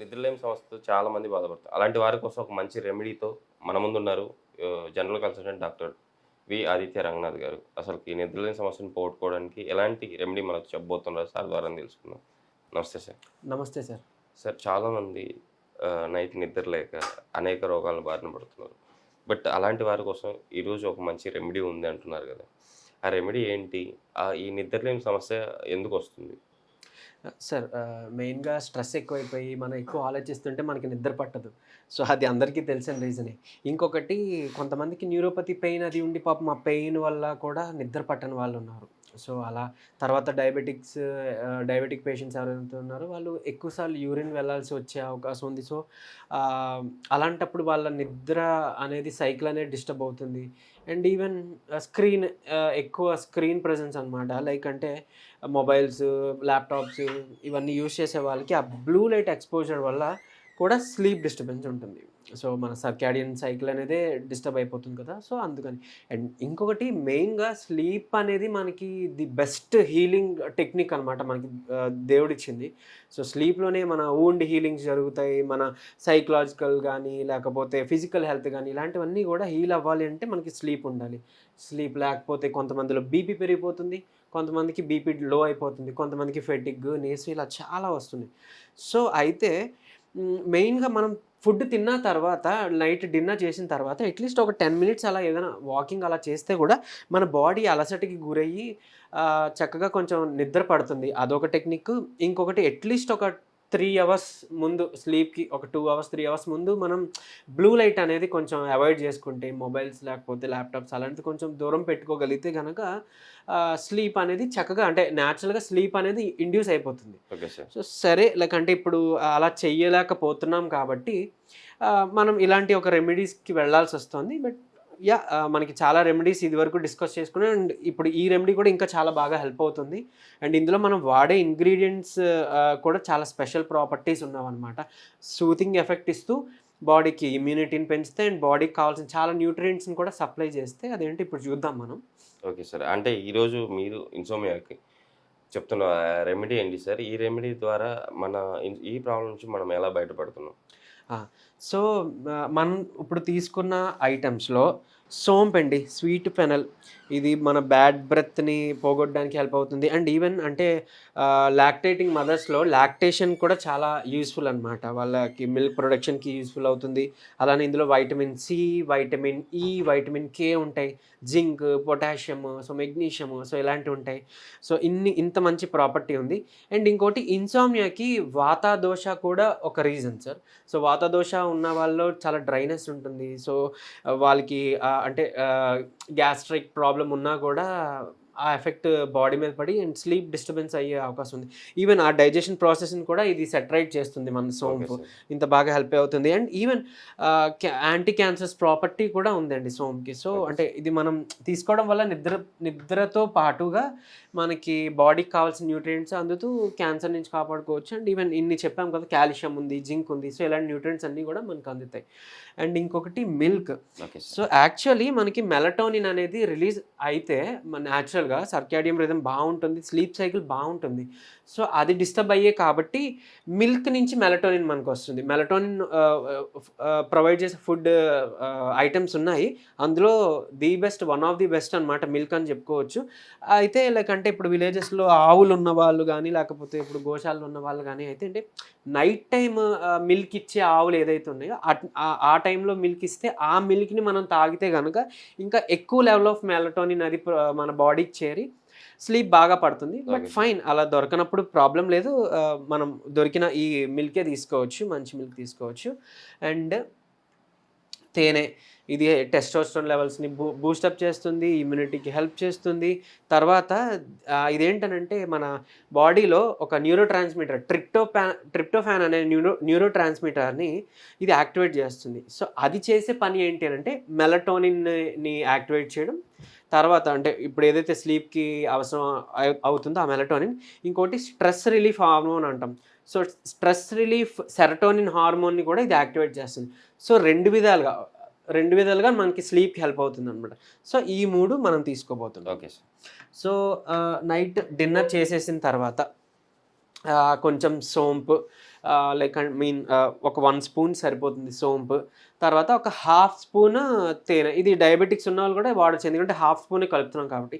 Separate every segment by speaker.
Speaker 1: నిద్రలేని సమస్యతో చాలా మంది బాధపడతారు. అలాంటి వారి కోసం ఒక మంచి రెమెడీతో మన ముందు ఉన్నారు general consultant doctor V Aditya Ranganath garu. అసలు ఈ నిద్రలేని సమస్యను పోగొట్టుకోవడానికి ఎలాంటి రెమెడీ మనకు చెప్పబోతున్నారు సార్ ద్వారా తెలుసుకుందాం. నమస్తే సార్.
Speaker 2: నమస్తే సార్.
Speaker 1: సార్ చాలామంది నైట్ నిద్ర లేక అనేక రోగాలను బారిన పడుతున్నారు. బట్ అలాంటి వారి కోసం ఈరోజు ఒక మంచి రెమెడీ ఉంది అంటున్నారు కదా. ఆ రెమెడీ ఏంటి? ఈ నిద్రలేని సమస్య ఎందుకు వస్తుంది?
Speaker 2: సార్ మెయిన్గా స్ట్రెస్ ఎక్కువైపోయి మనం ఎక్కువ ఆలోచిస్తుంటే మనకి నిద్ర పట్టదు. సో అది అందరికీ తెలిసిన రీజనే. ఇంకొకటి కొంతమందికి న్యూరోపతి పెయిన్ అది ఉండి పాపం ఆ పెయిన్ వల్ల కూడా నిద్ర పట్టని వాళ్ళు ఉన్నారు సో అలా తర్వాత డయాబెటిక్స్ డయాబెటిక్ పేషెంట్స్ ఎవరైతే ఉన్నారో వాళ్ళు ఎక్కువసార్లు యూరిన్ వెళ్ళాల్సి వచ్చే అవకాశం ఉంది. సో అలాంటప్పుడు వాళ్ళ నిద్ర అనేది సైకిల్ అనేది డిస్టర్బ్ అవుతుంది. అండ్ ఈవెన్ స్క్రీన్ ఎక్కువ స్క్రీన్ ప్రజెన్స్ అనమాట లైక్ అంటే మొబైల్స్ ల్యాప్టాప్స్ ఇవన్నీ యూస్ చేసే వాళ్ళకి ఆ బ్లూ లైట్ ఎక్స్పోజర్ వల్ల కూడా స్లీప్ డిస్టర్బెన్స్ ఉంటుంది. సో మన సర్కాడియన్ సైకిల్ అనేది డిస్టర్బ్ అయిపోతుంది కదా. సో అందుకని. అండ్ ఇంకొకటి మెయిన్గా స్లీప్ అనేది మనకి ది బెస్ట్ హీలింగ్ టెక్నిక్ అనమాట మనకి దేవుడిచ్చింది. సో స్లీప్లోనే మన ఓన్డ్ హీలింగ్స్ జరుగుతాయి. మన సైకలాజికల్ కానీ లేకపోతే ఫిజికల్ హెల్త్ కానీ ఇలాంటివన్నీ కూడా హీల్ అవ్వాలి అంటే మనకి స్లీప్ ఉండాలి. స్లీప్ లేకపోతే కొంతమందిలో బీపీ పెరిగిపోతుంది. కొంతమందికి బీపీ లో అయిపోతుంది. కొంతమందికి ఫెటిగ్ నీసు ఇలా చాలా వస్తుంది సో అయితే మెయిన్గా మనం ఫుడ్ తిన్న తర్వాత నైట్ డిన్నర్ చేసిన తర్వాత అట్లీస్ట్ ఒక టెన్ మినిట్స్ అలా ఏదైనా వాకింగ్ అలా చేస్తే కూడా మన బాడీ అలసటకి గురయ్యి చక్కగా కొంచెం నిద్ర పడుతుంది. అదొక టెక్నిక్. ఇంకొకటి అట్లీస్ట్ ఒక త్రీ అవర్స్ ముందు స్లీప్కి ఒక టూ అవర్స్ త్రీ అవర్స్ ముందు మనం బ్లూ లైట్ అనేది కొంచెం అవాయిడ్ చేసుకుంటే మొబైల్స్ లేకపోతే ల్యాప్టాప్స్ అలాంటిది కొంచెం దూరం పెట్టుకోగలిగితే కనుక స్లీప్ అనేది చక్కగా అంటే న్యాచురల్గా స్లీప్ అనేది ఇండ్యూస్ అయిపోతుంది.
Speaker 1: ఓకే సార్
Speaker 2: సో సరే లైక్ అంటే ఇప్పుడు అలా చెయ్యలేకపోతున్నాం కాబట్టి మనం ఇలాంటి ఒక రెమెడీస్కి వెళ్ళాల్సి వస్తుంది. బట్ యా మనకి చాలా రెమెడీస్ ఇది వరకు డిస్కస్ చేసుకున్నాం. అండ్ ఇప్పుడు ఈ రెమెడీ కూడా ఇంకా చాలా బాగా హెల్ప్ అవుతుంది. అండ్ ఇందులో మనం వాడే ఇంగ్రీడియంట్స్ కూడా చాలా స్పెషల్ ప్రాపర్టీస్ ఉన్నామన్నమాట సూతింగ్ ఎఫెక్ట్ ఇస్తూ బాడీకి ఇమ్యూనిటీని పెంచితే అండ్ బాడీకి కావాల్సిన చాలా న్యూట్రియంట్స్ని కూడా సప్లై చేస్తే అదేంటి ఇప్పుడు చూద్దాం మనం.
Speaker 1: Okay sir. అంటే ఈరోజు మీరు ఇన్సోమియాకి చెప్తున్న రెమెడీ ఏంటి సార్? ఈ రెమెడీ ద్వారా మన ఈ ప్రాబ్లం నుంచి మనం ఎలా బయటపడుతున్నాం?
Speaker 2: సో మనం ఇప్పుడు తీసుకున్న ఐటమ్స్లో సోంప్ అండి స్వీట్ ఫెనల్ ఇది మన బ్యాడ్ బ్రెత్ని పోగొట్టడానికి హెల్ప్ అవుతుంది. అండ్ ఈవెన్ అంటే లాక్టేటింగ్ మదర్స్లో లాక్టేషన్ కూడా చాలా యూస్ఫుల్ అనమాట వాళ్ళకి మిల్క్ ప్రొడక్షన్కి యూస్ఫుల్ అవుతుంది. అలానే ఇందులో vitamin C vitamin E vitamin K ఉంటాయి. Zinc potassium so magnesium so ఇలాంటివి ఉంటాయి. సో ఇన్ని ఇంత మంచి ప్రాపర్టీ ఉంది. అండ్ ఇంకోటి ఇన్సామియాకి వాతాదోష కూడా ఒక రీజన్ సార్. సో వాతాదోష ఉన్న వాళ్ళు చాలా డ్రైనెస్ ఉంటుంది. సో వాళ్ళకి అంటే గ్యాస్ట్రిక్ ప్రాబ్లం ఉన్నా కూడా ఆ ఎఫెక్ట్ బాడీ మీద పడి అండ్ స్లీప్ డిస్టర్బెన్స్ అయ్యే అవకాశం ఉంది. ఈవెన్ ఆ డైజెషన్ ప్రాసెస్ని కూడా ఇది సెటరైట్ చేస్తుంది మన సోంపు. ఇంత బాగా హెల్ప్ అవుతుంది. And even anti cancers property కూడా ఉందండి సోమ్కి సో. అంటే ఇది మనం తీసుకోవడం వల్ల నిద్ర నిద్రతో పాటుగా మనకి బాడీకి కావాల్సిన న్యూట్రియంట్స్ అందుతూ క్యాన్సర్ నుంచి కాపాడుకోవచ్చు. అండ్ ఈవెన్ ఇన్ని చెప్పాం కదా కాల్షియం ఉంది జింక్ ఉంది. సో ఇలాంటి న్యూట్రియంట్స్ అన్నీ కూడా మనకు అందుతాయి. అండ్ ఇంకొకటి మిల్క్ సో యాక్చువల్లీ మనకి మెలటోనిన్ అనేది రిలీజ్ అయితే మన న్యాచురల్గా సర్కాడియం రిధం బాగుంటుంది స్లీప్ సైకిల్ బాగుంటుంది. సో అది డిస్టర్బ్ అయ్యే కాబట్టి మిల్క్ నుంచి మెలటోనిన్ మనకు వస్తుంది మెలటోనిన్ ప్రొవైడ్ చేసే ఫుడ్ ఐటమ్స్ ఉన్నాయి. అందులో the best one of the best అనమాట మిల్క్ అని చెప్పుకోవచ్చు. అయితే లైక్ అంటే ఇప్పుడు విలేజెస్లో ఆవులు ఉన్న వాళ్ళు కానీ లేకపోతే ఇప్పుడు గోశాలలో ఉన్న వాళ్ళు కానీ అయితే అంటే నైట్ టైం మిల్క్ ఇచ్చే ఆవులు ఏదైతే ఉన్నాయో అట్- ఆ- టైంలో మిల్క్ ఇస్తే ఆ మిల్క్ని మనం తాగితే కనుక ఇంకా ఎక్కువ లెవెల్ ఆఫ్ మెలటోనిన్ అది మన బాడీకి చేరి స్లీప్ బాగా పడుతుంది. బట్. ఫైన్ అలా దొరకనప్పుడు ప్రాబ్లం లేదు. మనం దొరికిన ఈ మిల్కే తీసుకోవచ్చు మంచి మిల్క్ తీసుకోవచ్చు. అండ్ తేనె ఇది టెస్టోస్టోన్ లెవెల్స్ని బూ బూస్టప్ చేస్తుంది ఇమ్యూనిటీకి హెల్ప్ చేస్తుంది. తర్వాత ఇదేంటనంటే మన బాడీలో ఒక న్యూరో ట్రాన్స్మిటర్ ట్రిప్టోపా ట్రిప్టోఫాన్ అనే న్యూరో న్యూరో ట్రాన్స్మిటర్ని ఇది యాక్టివేట్ చేస్తుంది. సో అది చేసే పని ఏంటి అని అంటే మెలటోనిన్ని యాక్టివేట్ చేయడం తర్వాత అంటే ఇప్పుడు ఏదైతే స్లీప్కి అవసరం అవుతుందో ఆ మెలటోనిన్ ఇంకోటి స్ట్రెస్ రిలీఫ్ హార్మోన్ అంటాం. సో స్ట్రెస్ రిలీఫ్ సెరటోనిన్ హార్మోన్ని కూడా ఇది యాక్టివేట్ చేస్తుంది. సో రెండు విధాలుగా రెండు విధాలుగా మనకి స్లీప్కి హెల్ప్ అవుతుంది అనమాట సో ఈ మూడు మనం తీసుకోబోతున్నాం.
Speaker 1: Okay sir.
Speaker 2: So night dinner చేసేసిన తర్వాత కొంచెం సోంపు లైక్ ఐ మీన్ ఒక వన్ స్పూన్ సరిపోతుంది సోంపు. తర్వాత ఒక హాఫ్ స్పూన్ తేనె. ఇది డయాబెటిక్స్ ఉన్న వాళ్ళు కూడా వాడచ్చు. ఎందుకంటే హాఫ్ స్పూనే కలుపుతున్నాం కాబట్టి.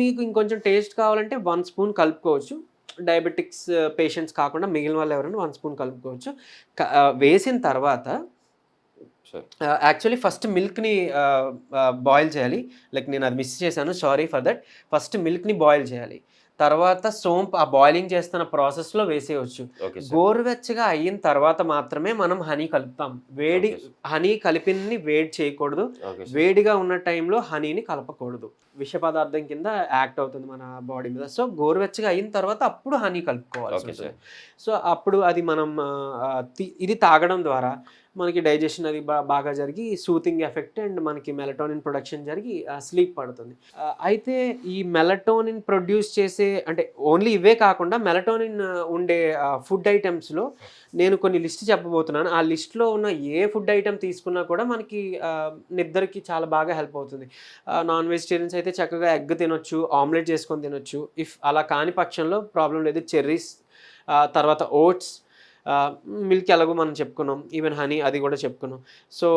Speaker 2: మీకు ఇంకొంచెం టేస్ట్ కావాలంటే వన్ స్పూన్ కలుపుకోవచ్చు. డయాబెటిక్స్ పేషెంట్స్ కాకుండా మిగిలిన వాళ్ళు ఎవరైనా వన్ స్పూన్ కలుపుకోవచ్చు. వేసిన తర్వాత యాక్చువల్లీ ఫస్ట్ మిల్క్ని బాయిల్ చేయాలి. లైక్ నేను అది మిస్ చేశాను. Sorry for that. ఫస్ట్ మిల్క్ని బాయిల్ చేయాలి. తర్వాత సోంప్ ఆ బాయిలింగ్ చేస్తున్న ప్రాసెస్లో వేసేయచ్చు. గోరువెచ్చగా అయిన తర్వాత మాత్రమే మనం హనీ కలుపుతాం. వేడి హనీ కలిపిని వేడి చేయకూడదు. వేడిగా ఉన్న టైంలో హనీని కలపకూడదు. విష పదార్థం కింద యాక్ట్ అవుతుంది మన బాడీ మీద. సో గోరువెచ్చగా అయిన తర్వాత అప్పుడు హనీ
Speaker 1: సార్
Speaker 2: సో అప్పుడు అది మనం ఇది తాగడం ద్వారా మనకి డైజెషన్ అది బా- బాగా జరిగి సూతింగ్ ఎఫెక్ట్ అండ్ మనకి మెలటోనిన్ ప్రొడక్షన్ జరిగి స్లీప్ పడుతుంది. అయితే ఈ మెలటోనిన్ ప్రొడ్యూస్ చేసే అంటే ఓన్లీ ఇవే కాకుండా మెలటోనిన్ ఉండే ఫుడ్ ఐటమ్స్లో నేను కొన్ని లిస్ట్ చెప్పబోతున్నాను. ఆ లిస్ట్లో ఉన్న ఏ ఫుడ్ ఐటమ్ తీసుకున్నా కూడా మనకి నిద్రకి చాలా బాగా హెల్ప్ అవుతుంది. నాన్ వెజిటేరియన్స్ అయితే చక్కగా ఎగ్ తినొచ్చు ఆమ్లెట్ చేసుకొని తినొచ్చు. ఇఫ్ అలా కాని పక్షంలో ప్రాబ్లం లేదు చెర్రీస్ తర్వాత ఓట్స్ మిల్క్ ఎలాగో మనం చెప్పుకున్నాం. ఈవెన్ హనీ అది కూడా చెప్పుకున్నాం. సో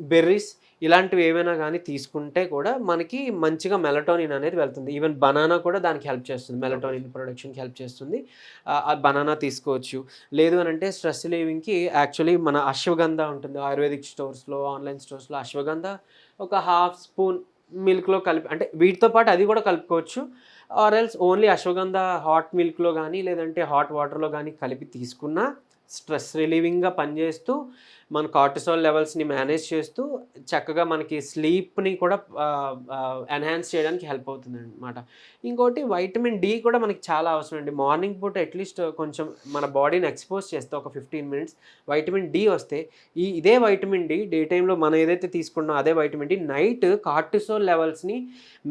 Speaker 2: బెర్రీస్ ఇలాంటివి ఏవైనా కానీ తీసుకుంటే కూడా మనకి మంచిగా మెలటోనిన్ అనేది వెళ్తుంది. ఈవెన్ బనానా కూడా దానికి హెల్ప్ చేస్తుంది. మెలటోనిన్ ప్రొడక్షన్కి హెల్ప్ చేస్తుంది. ఆ బనానా తీసుకోవచ్చు. లేదు అని అంటే స్ట్రెస్ రిలీవింగ్కి యాక్చువల్లీ మన అశ్వగంధ ఉంటుంది. ఆయుర్వేదిక్ స్టోర్స్లో ఆన్లైన్ స్టోర్స్లో అశ్వగంధ ఒక హాఫ్ స్పూన్ మిల్క్లో కలిపి అంటే వీటితో పాటు అది కూడా కలుపుకోవచ్చు. Or else only ashwagandha hot మిల్క్లో కానీ లేదంటే హాట్ వాటర్లో కానీ కలిపి తీసుకున్న స్ట్రెస్ రిలీవింగ్గా పనిచేస్తూ మన కార్టిసోల్ లెవెల్స్ని మేనేజ్ చేస్తూ చక్కగా మనకి స్లీప్ని కూడా ఎన్హాన్స్ చేయడానికి హెల్ప్ అవుతుంది అనమాట ఇంకోటి వైటమిన్ డి కూడా మనకి చాలా అవసరం అండి. మార్నింగ్ పూట అట్లీస్ట్ కొంచెం మన బాడీని ఎక్స్పోజ్ చేస్తే ఒక ఫిఫ్టీన్ మినిట్స్ వైటమిన్ డి వస్తే ఈ ఇదే వైటమిన్ డి డే టైంలో మనం ఏదైతే తీసుకున్నామో అదే వైటమిన్ డి నైట్ కార్టిసోల్ లెవెల్స్ని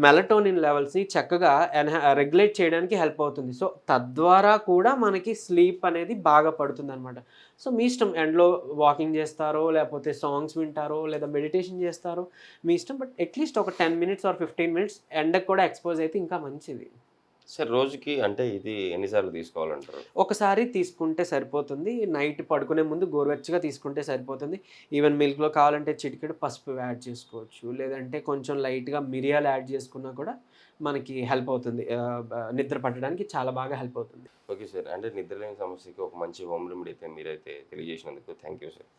Speaker 2: మెలటోనిన్ లెవెల్స్ని చక్కగా ఎన్హా రెగ్యులేట్ చేయడానికి హెల్ప్ అవుతుంది. సో తద్వారా కూడా మనకి స్లీప్ అనేది బాగా పడుతుంది అనమాట సో మీ ఇష్టం ఎండ్లో వాకింగ్ చేస్తారో లేకపోతే సాంగ్స్ వింటారో లేదా మెడిటేషన్ చేస్తారో మీ ఇష్టం బట్ అట్లీస్ట్ ఒక ten minutes or fifteen minutes ఎండకు కూడా ఎక్స్పోజ్ అయితే ఇంకా మంచిది.
Speaker 1: సార్ రోజుకి అంటే ఇది ఎన్నిసార్లు తీసుకోవాలంటారు?
Speaker 2: ఒకసారి తీసుకుంటే సరిపోతుంది. నైట్ పడుకునే ముందు గోరువెచ్చగా తీసుకుంటే సరిపోతుంది. ఈవెన్ మిల్క్లో కావాలంటే చిటికెడు పసుపు యాడ్ చేసుకోవచ్చు. లేదంటే కొంచెం లైట్గా మిరియాలు యాడ్ చేసుకున్నా కూడా మనకి హెల్ప్ అవుతుంది. నిద్ర పట్టడానికి చాలా బాగా హెల్ప్ అవుతుంది.
Speaker 1: Okay sir. అంటే నిద్రలేని సమస్యకి ఒక మంచి హోమ్ రెమెడీ అయితే మీరైతే తెలియజేసినందుకు థ్యాంక్ యూ సార్.